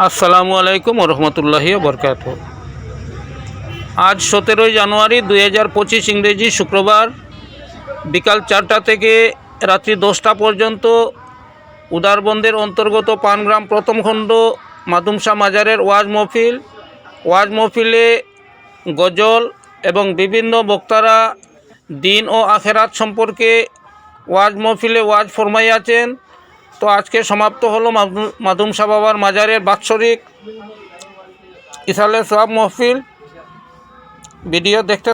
আসসালামু আলাইকুম রহমতুল্লাহি বরকাত। আজ সতেরোই জানুয়ারি দুই হাজার পঁচিশ ইংরেজি শুক্রবার, বিকাল চারটা থেকে রাত্রি দশটা পর্যন্ত উদারবন্দের অন্তর্গত পানগ্রাম প্রথম খণ্ড মাদুমশা মাজারের ওয়াজ মহফিল, ওয়াজ মহফিলে গজল এবং বিভিন্ন বক্তারা দিন ও আখেরাত সম্পর্কে ওয়াজ মহফিলে ওয়াজ ফরমাইয়াছেন। তো আজকে সমাপ্ত হলো মাধুম শাহ বাবার মাজারের বাৎসরিক ইসালে সোয়াব মহফিল। ভিডিও দেখতে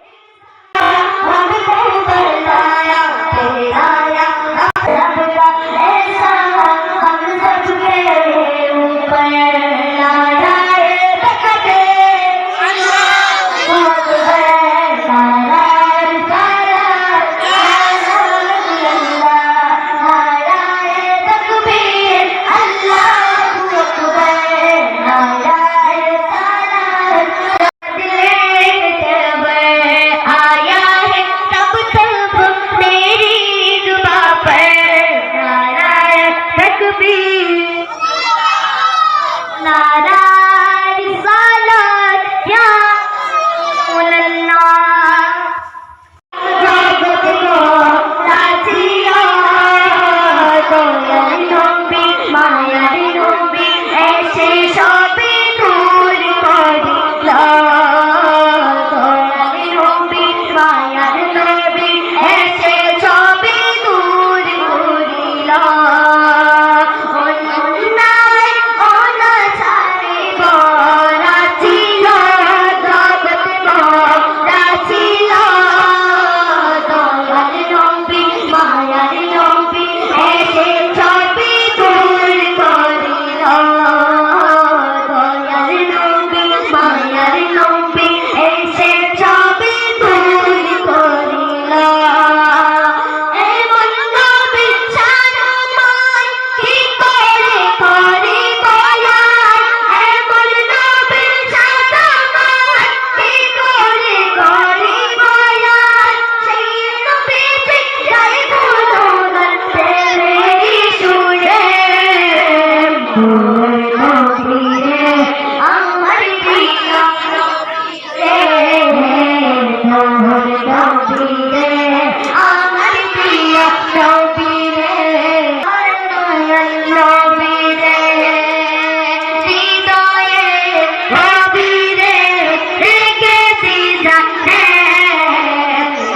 sallallahu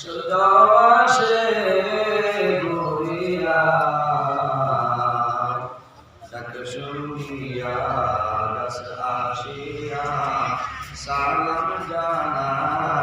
সদাশে গরিয়া তাক শুনিয়া দাস সালাম জানা